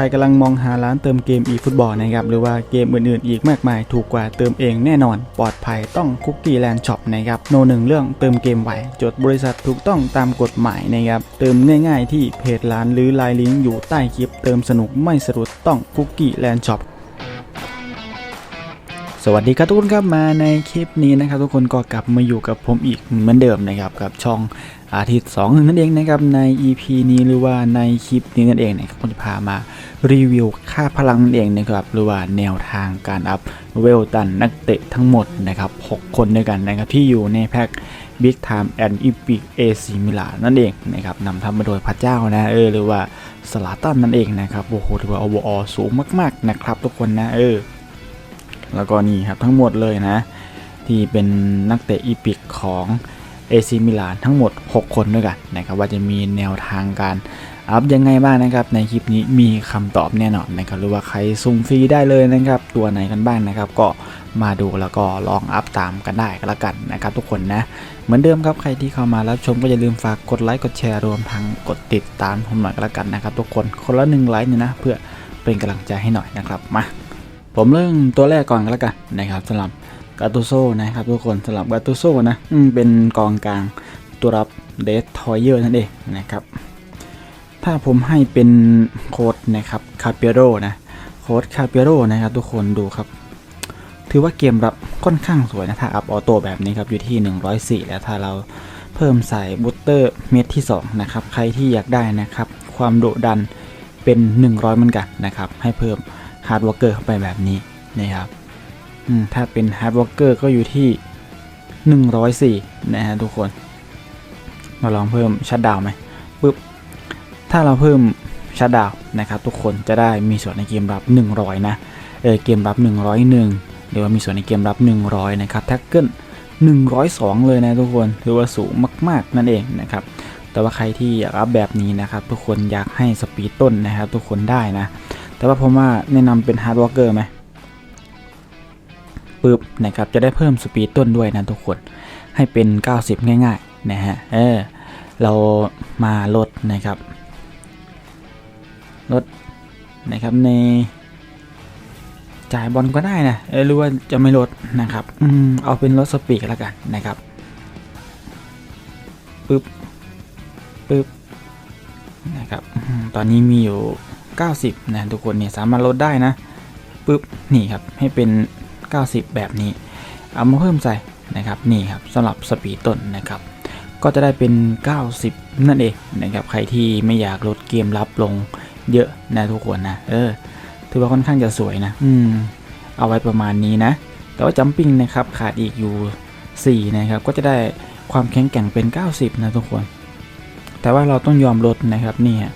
ใครกำลังมองหาร้านเติมเกม eFootball นะครับหรือว่าเกมอื่นๆ อีกมากมายถูกกว่าเติมเองแน่นอน ปลอดภัยต้องคุกกี้แลนด์ช็อปนะครับโนหนึ่งเรื่องเติมเกมไหวจดบริษัทถูกต้องตามกฎหมายนะครับเติมง่ายๆ ที่เพจร้านหรือไลน์ลิงก์อยู่ใต้คลิป เติมสนุกไม่สะดุดต้องคุกกี้แลนด์ช็อปสวัสดีครับทุกคนครับมาในคลิปนี้นะครับทุกคนก็กลับมาอยู่กับผมอีกเหมือนเดิมนะครับกับช่อง อาทิตย์2นั่นเองนะครับใน EP นี้หรือว่าในคลิปนี้นั่นเองนะครับผมจะพามารีวิวค่าพลังนั่นเองนะครับหรือว่าแนวทางการอัพเวลตันนักเตะทั้งหมดนะครับ6คนด้วยกันนะครับที่อยู่ในแพ็ค Big Time and Epic AC Milan นั่นเองนะครับนำทำมาโดยพระเจ้านะเออหรือว่าสลาตันนั่นเองนะครับโอ้โหถือว่า overall สูงมากๆนะครับทุกคนนะเออแล้วก็นี่ครับทั้งหมดเลยนะ ที่เป็นนักเตะอีพิกของ เอซิมิลานทั้งหมด 6 คนด้วยกันนะครับว่าจะมีแนวทางการอัพยังไงบ้างนะครับ ในคลิปนี้มีคำตอบแน่นอนนะครับหรือว่าใครซุ่มฟรีได้เลยนะครับ ตัวไหนกันบ้างนะครับ ก็มาดูแล้วก็ลองอัพตามกันได้ก็แล้วกันนะครับ ทุกคนนะเหมือนเดิมครับใครที่เข้ามารับชมก็อย่าลืมฝากกดไลค์กดแชร์รวมทั้งกดติดตามผมหน่อยก็แล้วกันนะครับ ทุกคนคนละหนึ่งไลค์เนี่ยนะเพื่อเป็นกำลังใจให้หน่อยนะครับมาผมเริ่มตัวแรกก่อนก็แล้วกันนะครับสำหรับ กาตูโซนะครับทุกคนสำหรับกาตูโซนะเป็นกองกลางตัวรับเดสทอยเยอร์นั่นเองนะครับ ถ้าผมให้เป็นโค้ดนะครับคาเปียโรนะโค้ดคาเปียโรนะครับทุกคนดูครับ ถือว่าเกมรับค่อนข้างสวยนะถ้าอัพออโต้แบบนี้ครับอยู่ที่ 104 แล้วถ้าเราเพิ่มใส่บูตเตอร์เม็ดที่ 2 นะครับ ใครที่อยากได้นะครับ ความโดดดันเป็น 100 เหมือนกันนะครับ ให้เพิ่มฮาร์ดวอร์เกอร์เข้าไปแบบนี้นะครับ ถ้าเป็นฮาร์ดวอร์เกอร์ก็อยู่ที่ 104 นะฮะทุกคน เราลองเพิ่มชัดดาวไหมปึ๊บ ถ้าเราเพิ่มชัดดาวนะครับทุกคนจะได้มีส่วนในเกมรับ 100 นะ เออเกมรับ 101 หรือว่ามีส่วนในเกมรับ 100 นะครับแท็กเกิล102 เลยนะทุกคนถือว่าสูงมาก ๆ นั่นเองนะครับ แต่ว่าใครที่อยากอัพแบบนี้นะครับ ทุกคนอยากให้สปีดต้นนะครับ ทุกคนได้นะ แต่ว่าผมว่าแนะนำเป็นฮาร์ดวอร์เกอร์ไหม ปึ๊บนะครับจะได้เพิ่มสปีดต้นด้วยนะทุกคนให้เป็น 90 ง่ายๆนะฮะเออเรามาลดนะครับลดนะครับในจ่ายบอลก็ได้นะเออหรือว่าจะไม่ลดนะครับอืมเอาเป็นลดสปีดแล้วกันนะครับปึ๊บปึ๊บนะครับตอนนี้มีอยู่ 90 นะทุกคนเนี่ยสามารถลดได้นะปึ๊บนี่ครับให้เป็น 90 แบบนี้ เอามาเพิ่มใส่นะครับนี่ครับสำหรับสปีดต้นนะครับ ก็จะได้เป็น 90 นั่นเองนะครับใครที่ไม่อยากลดเกมรับลงเยอะนะทุกคนนะเออถือว่าค่อนข้างจะสวยนะ อืม เอาไว้ประมาณนี้นะ แต่ว่าจัมปิ้งนะครับขาดอีกอยู่ 4 นะครับ ก็จะได้ความแข็งแกร่งเป็น 90 นะทุกคน แต่ว่าเราต้องยอมลดนะครับนี่ฮะ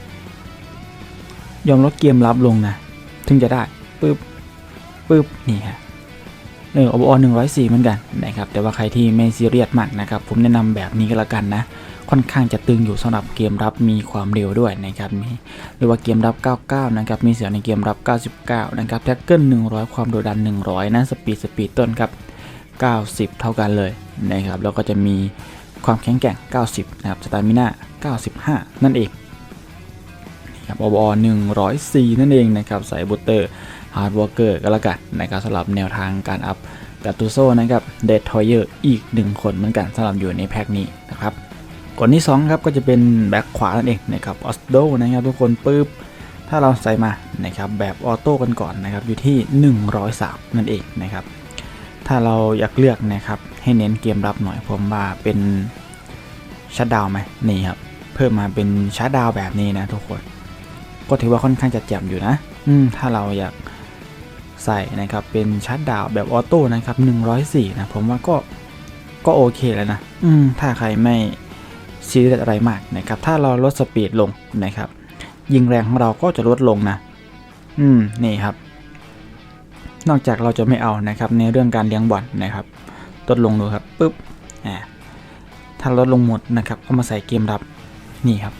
ยอมลดเกมรับลงนะ ถึงจะได้ปึ๊บปึ๊บนี่ฮะ เออ OBO 104 เหมือนกันนะครับ แต่ว่าใครที่ไม่ซีเรียสมากนะครับ ผมแนะนำแบบนี้ก็แล้วกันนะ ค่อนข้างจะตึงอยู่สำหรับเกมรับมีความเร็วด้วยนะครับ มีหรือว่าเกมรับ 99 นะครับ มีเสียงในเกมรับ 99 นะครับ แท็กเกิล 100 ความโดดดัน 100 นะ สปีด สปีดต้นครับ 90 เท่ากันเลยนะครับ แล้วก็จะมีความแข็งแกร่ง 90 นะครับ สตามิน่า 95 นั่นเองครับอบอ104 นั่นเองนะครับใส่บูเตอร์ ฮาร์ดวอร์เกอร์ก็แล้วกันนะครับสำหรับแนวทางการอัพกาตูโซนะครับเดททอยเยอร์อีก 1 คนเหมือนกันสำหรับอยู่ในแพ็คนี้นะครับก่อนที่2ครับก็จะเป็นแบ็คขวานั่นเองนะครับออสโดนะครับทุกคนปุ๊บถ้าเราใส่มานะครับแบบออโต้กันก่อนนะครับอยู่ที่ 103 นั่นเองนะครับถ้าเราอยากเลือกนะครับให้เน้นเกมรับหน่อยผมว่าเป็นชัดดาวไหมนี่ครับเพิ่มมาเป็นชัดดาวแบบนี้นะทุกคน ก็ถือว่าค่อนข้างจะแจ่มอยู่นะ อืมถ้าเราอยาก ใส่นะครับเป็นชาร์จดาวแบบออโต้นะครับ104นะผมว่าก็ก็โอเคแล้วนะ อืมถ้าใครไม่ซีเรียสอะไรมากนะครับ ถ้าเราลดสปีดลงนะครับ ยิงแรงของเราก็จะลดลงนะ อืม นี่ครับ นอกจากเราจะไม่เอานะครับ ในเรื่องการเลี้ยงบอลนะครับ ลดลงดูครับปึ๊บ อ่า ถ้าลดลงหมดนะครับก็มาใส่เกมรับ นี่ครับ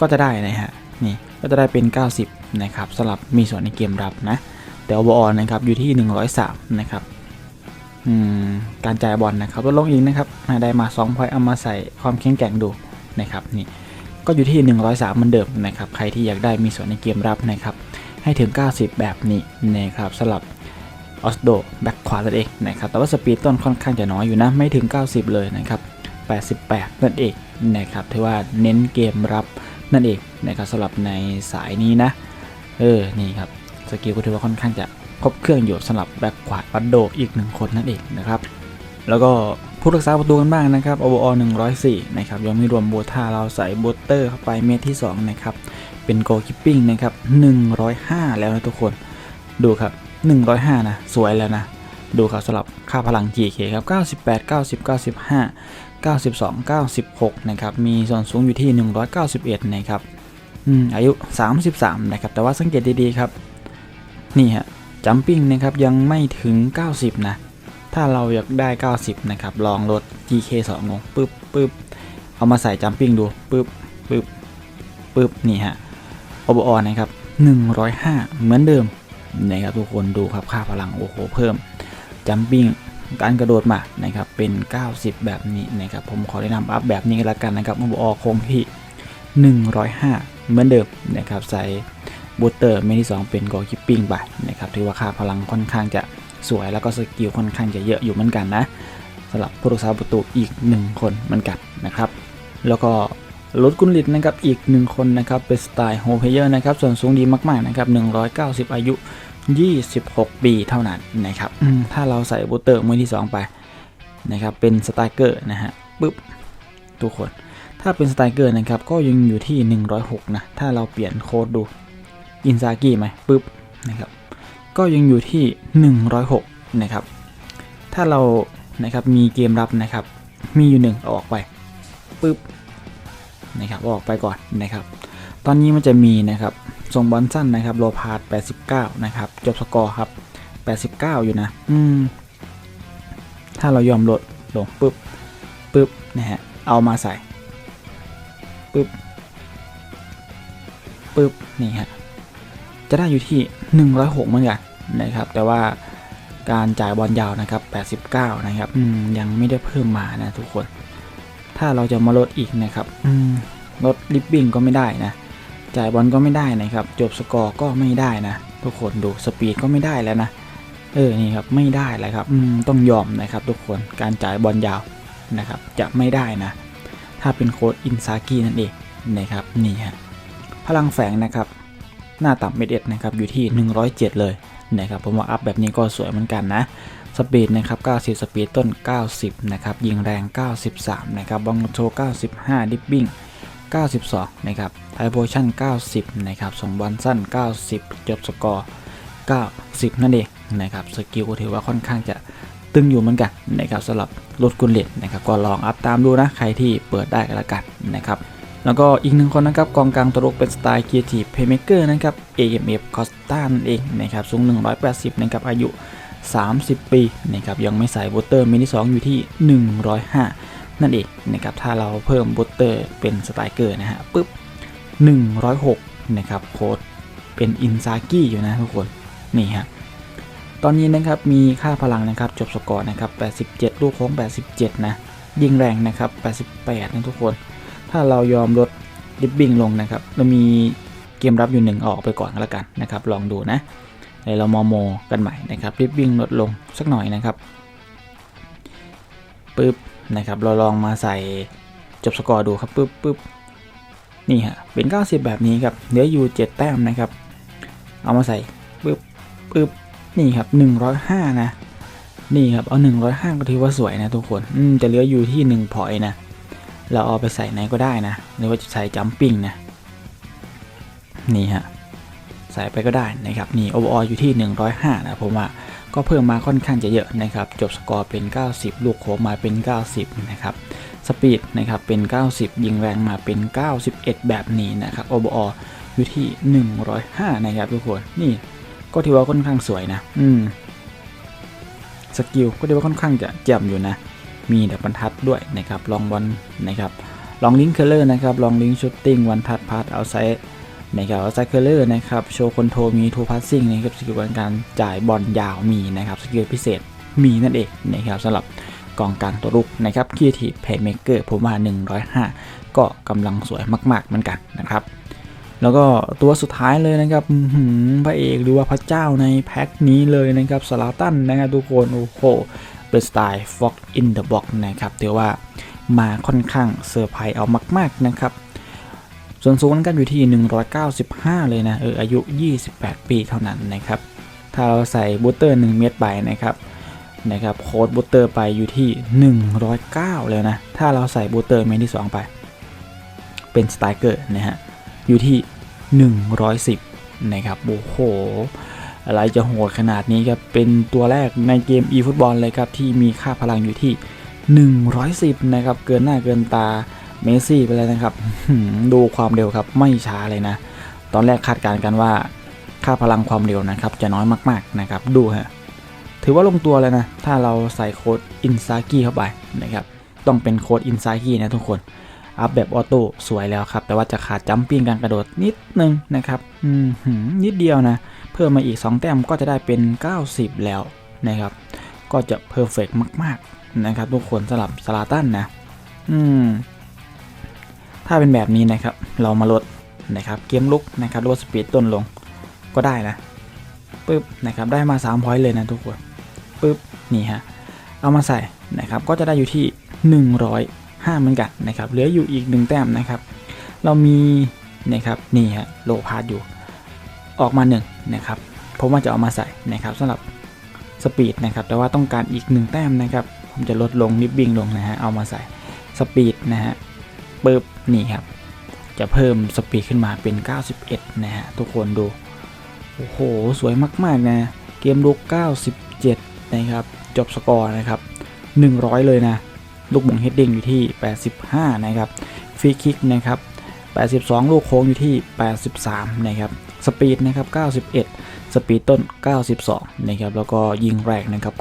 ก็จะได้นะฮะ นี่ ก็จะได้เป็น 90 นะครับสำหรับมีส่วนในเกมรับนะ แต่ overall นะครับอยู่ที่ 103 นะครับการจ่ายบอลนะครับลดลงอีกนะครับได้มา2พอยต์เอามาใส่ความแข็งแกร่งดูนะครับนี่ก็อยู่ที่ 103เหมือนเดิมนะครับใครที่อยากได้มีส่วนในเกมรับนะครับให้ถึง 90 แบบนี้นะครับสำหรับออสโดแบ็คขวาตัวเองนะครับแต่ว่าสปีดต้นค่อนข้างจะน้อยอยู่นะไม่ถึง 90 เลยนะครับ88 นั่นเองนะครับถือว่าเน้นเกมรับนั่นเองนะครับสำหรับในสายนี้นะเออนี่ครับ สกิลก็ถือว่าค่อนข้างจะครบเครื่องอยู่สำหรับแบ็คขวาปัดโดอีกหนึ่งคนนั่นเองนะครับ แล้วก็ผู้รักษาประตูกันบ้างนะครับ OBO 104นะครับยังไม่รวมโบท่าเราใส่โบเตอร์เข้าไปเมตรที่ 2 นะครับ เป็นโกคิปปิ้งนะครับ105แล้วนะทุกคน ดูครับ105นะ สวยแล้วนะ ดูครับสำหรับค่าพลัง GK ครับ98 90 95 92 96นะครับ มีส่วนสูงอยู่ที่191นะครับอืมอายุ 33 นะครับ แต่ว่าสังเกตดี ๆ ครับ นี่ฮะจัมปิ้งนะครับยังไม่ถึง 90 นะ ถ้าเราอยากได้ 90 นะครับ ลองลด GK 2ลงปึ๊บปึ๊บเอามาใส่จัมปิ้งดูปึ๊บปึ๊บปึ๊บนี่ฮะ OBO นะครับ 105 เหมือนเดิมนะครับทุกคนดูครับค่าพลังโอ้โหเพิ่มจัมปิ้งการกระโดดมานะครับเป็น 90 แบบนี้นะครับผมขอแนะนำอัพแบบนี้ละกันนะครับ OBO คงที่ 105 เหมือนเดิมนะครับใส่ บูตเตอร์เมที่ 2 เป็นกอคิปปิ้งไปนะครับถือว่าค่าพลังค่อนข้างจะสวยแล้วก็สกิลค่อนข้างจะเยอะอยู่เหมือนกันนะสำหรับผู้รักษาประตูอีก 1 คนเหมือนกันนะครับ แล้วก็ลดกุลลิตนะครับอีก 1 คนนะครับเป็นสไตล์โฮเพเยอร์นะครับส่วนสูงดีมากๆนะครับ190 อายุ 26 ปีเท่านั้นนะครับถ้าเราใส่บูตเตอร์มือที่ 2 ไปนะครับเป็นสไตเกอร์นะฮะปึ๊บทุกคน ถ้าเป็นสไตเกอร์นะครับก็ยังอยู่ที่ 106นะถ้าเราเปลี่ยนโค้ดดู อินซากิไหมปึ๊บนะครับก็ยังอยู่ที่ 106นะครับถ้าเรานะครับมีเกมรับนะครับ มีอยู่หนึ่งเอาออกไปปึ๊บนะครับออกไปก่อนนะครับ ตอนนี้มันจะมีนะครับทรงบอลสั้นนะครับโลพาด89 นะครับจบสกอร์ครับ 89 อยู่นะอืมถ้าเรายอมลดลงปึ๊บปึ๊บนะฮะเอามาใส่ปึ๊บปึ๊บนี่ฮะ จะได้อยู่ที่ 106เหมือนกันนะครับ แต่ว่าการจ่ายบอลยาวนะครับ 89 นะครับยังไม่ได้เพิ่มมานะทุกคน ถ้าเราจะมาลดอีกนะครับลดลิฟบิ้งก็ไม่ได้นะ จ่ายบอลก็ไม่ได้นะครับ จบสกอร์ก็ไม่ได้นะ ทุกคนดูสปีดก็ไม่ได้แล้วนะ เออ นี่ครับไม่ได้แล้วครับต้องยอมนะครับ ทุกคน การจ่ายบอลยาวนะครับ จะไม่ได้นะ ถ้าเป็นโค้ดอินซากินั่นเองนะครับ นี่ฮะ พลังแฝงนะครับ หน้าต่ำเม็ดเอ็ดนะครับอยู่ที่ 107 เลยนะครับผมว่าอัพแบบนี้ก็สวยเหมือนกันนะสปีดนะครับ 90 สปีดต้น 90 นะครับ ยิงแรง 93 นะครับ บอลโช95 ดิฟบิ้ง 92 นะครับไทโพชั่น 90 นะครับส่งบอลสั้น 90 จบสกอร์ 90 นั่นเองนะครับ สกิลก็ถือว่าค่อนข้างจะตึงอยู่เหมือนกันนะครับสำหรับรถกุลเลตนะครับ ก็ลองอัพตามดูนะ ใครที่เปิดได้ก็แล้วกันนะครับ แล้วก็อีกหนึ่งคนนะครับกองกลางตัวรุกเป็นสไตล์ Creative Playmaker นะครับ AMF Costa นั่นเองนะครับสูง 180นะครับอายุ 30 ปีนะครับยังไม่ใส่บูตเตอร์มินิ2อยู่ที่ 105 นั่นเองนะครับถ้าเราเพิ่มบูตเตอร์เป็นสไตล์เกอร์นะฮะปุ๊บ 106นะครับโค้ดเป็นอินซากิอยู่นะทุกคนนี่ฮะตอนนี้นะครับมีค่าพลังนะครับจบสกอร์นะครับ 87 ลูกโค้ง 87 นะยิงแรงนะครับ 88 นะทุกคน ถ้าเรายอมลดดิบบิ้งลงนะครับเรามีเกมรับอยู่หนึ่งออกไปก่อนแล้วกันนะครับ ลองดูนะเดี๋ยวเรามอโมกันใหม่นะครับดิบบิ้งลดลงสักหน่อยนะครับปึ๊บนะครับเราลองมาใส่จบสกอร์ดูครับปึ๊บปึ๊บนี่ฮะเป็น 90 แบบนี้ครับเหลืออยู่ 7 แต้มนะครับ เอามาใส่ปึ๊บปึ๊บนี่ครับ 105 นะ นี่ครับ เอา 105 ก็ถือว่าสวยนะทุกคน อืมจะเหลืออยู่ที่1พอยต์นะ เราเอาไปใส่ไหนก็ได้นะหรือว่าจะใส่จัมปิ้งนะ นี่ฮะ ใส่ไปก็ได้นะครับ นี่ overall อยู่ที่ 105 นะผมว่าก็เพิ่มมาค่อนข้างจะเยอะนะครับ จบสกอร์เป็น 90 ลูกโคมาเป็น 90 นะครับ สปีดนะครับเป็น 90 ยิงแรงมาเป็น 91 แบบนี้นะครับ overall อยู่ที่ 105 นะครับทุกคน นี่ก็ถือว่าค่อนข้างสวยนะ อืม สกิลก็ถือว่าค่อนข้างจะแจ่มอยู่นะ มีแต่บรรทัดด้วยนะครับลองบอลนะครับลองลิงค์เคอร์เลอร์นะครับลองลิงค์ชูตติ้งวันทัดพาร์ทเอาไซนะครับเอาไซเคอร์เลอร์นะครับโชว์คอนโทรมีทูพาสซิ่งนะครับสกิลการจ่ายบอลยาวมีนะครับสกิลพิเศษมีนั่นเองนะครับสำหรับกองกลางตัวรุกนะครับคีทีเพย์เมเกอร์ผมว่า 105 ก็กำลังสวยมาก ๆ เหมือนกันนะครับ แล้วก็ตัวสุดท้ายเลยนะครับหือพระเอกหรือว่าพระเจ้าในแพ็คนี้เลยนะครับสลาตันนะครับทุกคน โอ้โห เป็นสไตล์ Fox in the Box นะครับถือว่ามาค่อนข้างเซอร์ไพรส์เอามากๆนะครับ ส่วนสูงนะครับอยู่ที่ 195 เลยนะเอออายุ 28 ปีเท่านั้นนะครับ ถ้าเราใส่บูสเตอร์ 1 เม็ดไปนะครับนะครับโค้ดบูสเตอร์ไปอยู่ที่ 109 เลยนะ ถ้าเราใส่บูสเตอร์เม็ดที่ 2 ไป เป็นสไตรเกอร์นะฮะอยู่ที่ 110 นะครับโอ้โห อะไรจะโหดขนาดนี้ครับ เป็นตัวแรกในเกม eFootball เลยครับ ที่มีค่าพลังอยู่ที่ 110 นะครับ เกินหน้าเกินตาเมซี่ไปเลยนะครับ ดูความเร็วครับไม่ช้าเลยนะ ตอนแรกคาดการณ์กันว่า ค่าพลังความเร็วนะครับ จะน้อยมากๆนะครับ ดูฮะถือว่าลงตัวเลยนะ ถ้าเราใส่โค้ดอินซากิเข้าไปนะครับ ต้องเป็นโค้ดอินซากินะทุกคน อัพแบบออโต้สวยแล้วครับ แต่ว่าจะขาดจัมปิ้งการกระโดดนิดนึงนะครับอืมนิดเดียวนะ พิ่มมาอีก 2 แต้มก็จะได้เป็น 90 แล้วนะครับ ก็จะเพอร์เฟกมาก ๆ นะครับ ทุกคนสำหรับสลาตันนะ อืม ถ้าเป็นแบบนี้นะครับ เรามาลดนะครับเกมลุกนะครับลดสปีดต้นลงก็ได้นะปึ๊บนะครับได้มา3พอยต์เลยนะทุกคนปึ๊บนี่ฮะเอามาใส่นะครับก็จะได้อยู่ที่ 105เหมือนกันนะครับเหลืออยู่อีก1แต้มนะครับ เรามีนะครับนี่ฮะโลพาดอยู่ ออกมา1นะครับผมว่าจะเอามาใส่นะครับสำหรับสปีดนะครับแต่ว่าต้องการอีก 1 แต้มนะครับ ผมจะลดลงนิบบิงลงนะฮะเอามาใส่สปีดนะฮะปึ๊บนี่ครับ จะเพิ่มสปีดขึ้นมาเป็น 91 นะฮะทุกคนดู โอ้โห สวยมาก ๆ นะ เกมลุก 97 นะครับ จบสกอร์นะครับ 100 เลยนะ ลูกหม่งเฮดดิ้งอยู่ที่ 85 นะครับฟรีคิกนะครับ 82 ลูกโค้งอยู่ที่ 83 นะครับ สปีดนะครับ 91 สปีดต้น 92 นะครับ แล้วก็ยิงแรกนะครับ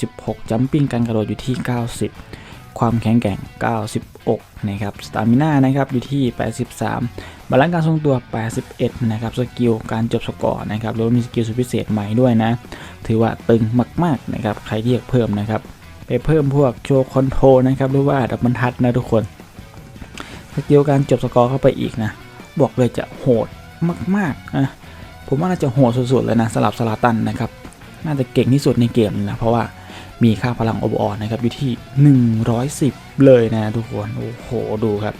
96 จัมปิ้งการกระโดดอยู่ที่ 90 ความแข็งแกร่ง 96 นะครับสตามิน่านะครับ อยู่ที่ 83 บาลานซ์การทรงตัว 81 นะครับ สกิลการจบสกอร์นะครับ แล้วมีสกิลสุดพิเศษใหม่ด้วยนะ ถือว่าตึงมากๆ นะครับ ใครที่อยากเพิ่มนะครับ ไปเพิ่มพวกโชว์คอนโทรนะครับ หรือว่าดับบรรทัดนะทุกคน สกิลการจบสกอร์เข้าไปอีกนะ บอกเลยจะโหดมากๆนะผมว่าน่าจะโหดสุดๆเลยนะสลับสลาตันนะครับ น่าจะเก่งที่สุดในเกมนะเพราะว่ามีค่าพลังโอเวอร์นะครับอยู่ที่ 110 เลยนะทุกคนโอ้โหดูครับ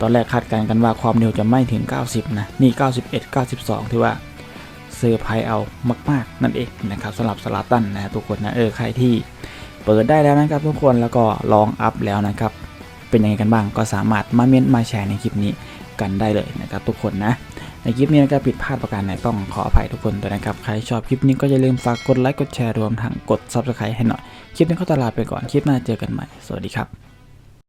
ตอนแรกคาดการณ์กันว่าความเร็วจะไม่ถึง 90 นะ นี่ 91 92ถือว่าเซอร์ไพรส์เอามาก ๆ นั่นเองนะครับสำหรับสลาตันนะทุกคนนะเออใครที่เปิดได้แล้วนะครับทุกคนแล้วก็ลองอัพแล้วนะครับ เป็นยังไงกันบ้างก็สามารถมาเม้นต์มาแชร์ในคลิปนี้กันได้เลยนะครับทุกคนนะในคลิปนี้นะครับผิดพลาดประการไหนต้องขออภัยทุกคนด้วยนะครับ ใครชอบคลิปนี้ก็อย่าลืมฝากกดไลค์กดแชร์รวมทั้งกด Subscribe ให้หน่อย คลิปนี้ก็ตลาไปก่อน คลิปหน้าเจอกันใหม่ สวัสดีครับ